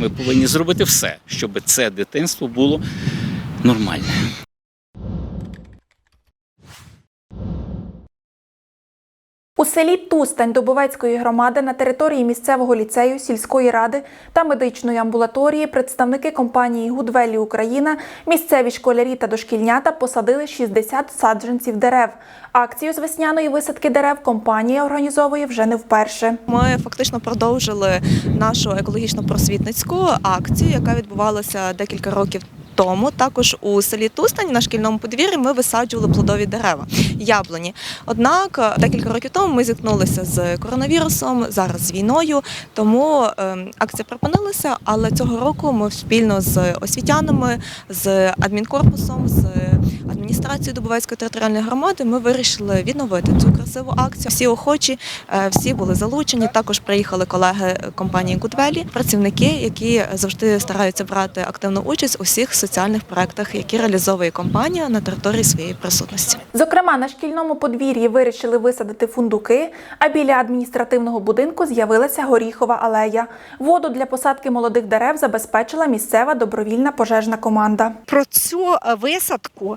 Ми повинні зробити все, щоб це дитинство було нормальне. У селі Тустань Дубовецької громади на території місцевого ліцею, сільської ради та медичної амбулаторії представники компанії Гудвелі Україна, місцеві школярі та дошкільнята посадили 60 саджанців дерев. Акцію з весняної висадки дерев компанія організовує вже не вперше. Ми фактично продовжили нашу екологічно-просвітницьку акцію, яка відбувалася декілька років. Тому також у селі Тустань на шкільному подвір'ї ми висаджували плодові дерева, яблуні. Однак е, декілька років тому ми зіткнулися з коронавірусом, зараз з війною. Тому е, акція припинилася. Але цього року ми спільно з освітянами, з адмінкорпусом, з адміністрацією Дубовецької територіальної громади ми вирішили відновити цю красиву акцію. Всі охочі, е, всі були залучені. Також приїхали колеги компанії Гудвелі, працівники, які завжди стараються брати активну участь у всіх соціальних проектах, які реалізовує компанія на території своєї присутності. Зокрема, на шкільному подвір'ї вирішили висадити фундуки, а біля адміністративного будинку з'явилася горіхова алея. Воду для посадки молодих дерев забезпечила місцева добровільна пожежна команда. Про цю е, висадку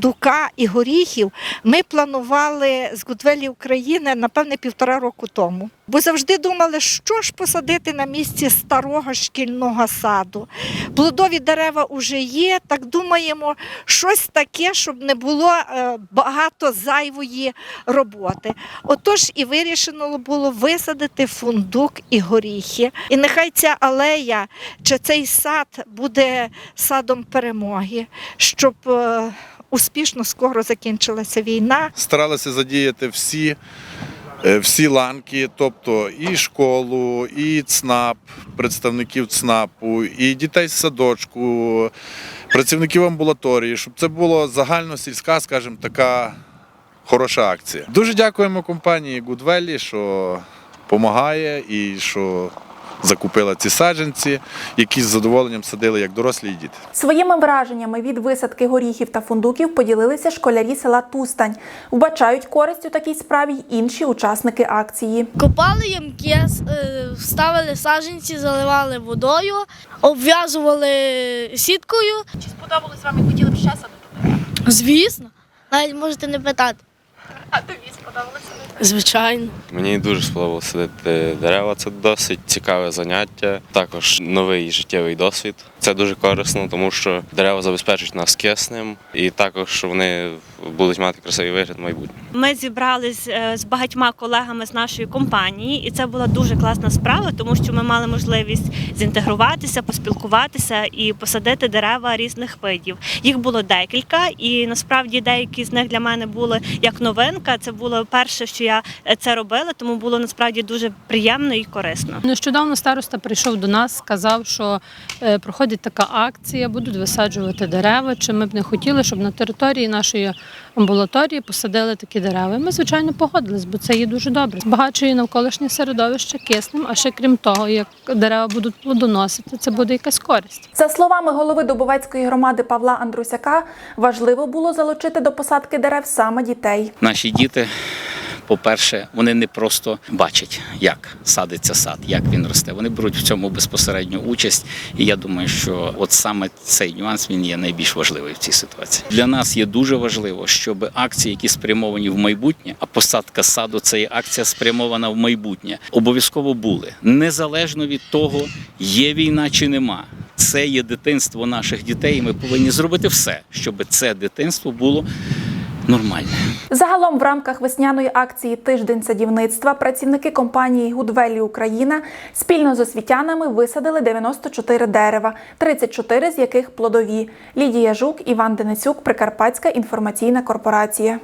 фундука і горіхів ми планували з Гудвелі України напевне півтора року тому. Бо завжди думали, що ж посадити на місці старого шкільного саду. Плодові дерева вже є. Так думаємо, щось таке, щоб не було е, багато зайвої роботи. Отож і вирішено було висадити фундук і горіхи. І нехай ця алея чи цей сад буде садом перемоги, щоб е, успішно скоро закінчилася війна. старалися задіяти всі, всі ланки, тобто і школу, і ЦНАП, представників ЦНАПу, і дітей з садочку, працівників амбулаторії, щоб це була загальносільська, скажімо, така хороша акція. Дуже дякуємо компанії Goodwelly, що допомагає і що закупила ці саджанці, які з задоволенням садили як дорослі і діти. Своїми враженнями від висадки горіхів та фундуків поділилися школярі села Тустань. Вбачають користь у такій справі й інші учасники акції. Копали ямки, е, ставили саджанці, заливали водою, обв'язували сіткою. Чи сподобалось вам і хотіли б ще садити? Звісно, навіть можете не питати. А тобі сподобалося? Звичайно. Мені дуже сподобалося садити дерева. Це досить цікаве заняття. Також новий життєвий досвід. Це дуже корисно, тому що дерева забезпечують нас киснем, і також вони будуть мати красивий вигляд в майбутньому. Ми зібрались е, з багатьма колегами з нашої компанії, і це була дуже класна справа, тому що ми мали можливість зінтегруватися, поспілкуватися і посадити дерева різних видів. Їх було декілька, і насправді деякі з них для мене були як новинка. Це було перше, що я е, це робила, тому було насправді дуже приємно і корисно. Нещодавно староста прийшов до нас, сказав, що е, проходить така акція, будуть висаджувати дерева. Чи ми б не хотіли, щоб на території нашої амбулаторії посадили такі дерева. І Ми, звичайно, погодились, бо це є дуже добре. Збагачує навколишнє середовище киснем, а ще крім того, як дерева будуть плодоносити, це буде якась користь. За словами голови Дубовецької громади Павла Андрусяка, важливо було залучити до посадки дерев саме дітей. Наші діти, по-перше, вони не просто бачать, як садиться сад, як він росте. Вони беруть в цьому безпосередню участь. І я думаю, що от саме цей нюанс він є найбільш важливий в цій ситуації. Для нас є дуже важливо, щоб акції, які спрямовані в майбутнє, а посадка саду це є акція спрямована в майбутнє, обов'язково були незалежно від того, є війна чи нема. Це є дитинство наших дітей, і ми повинні зробити все, щоб це дитинство було нормальне. Загалом в рамках весняної акції Тиждень садівництва працівники компанії Гудвелі Україна спільно з освітянами висадили 94 дерева, 34 з яких плодові. Лідія Жук, Іван Денисюк, Прикарпатська інформаційна корпорація.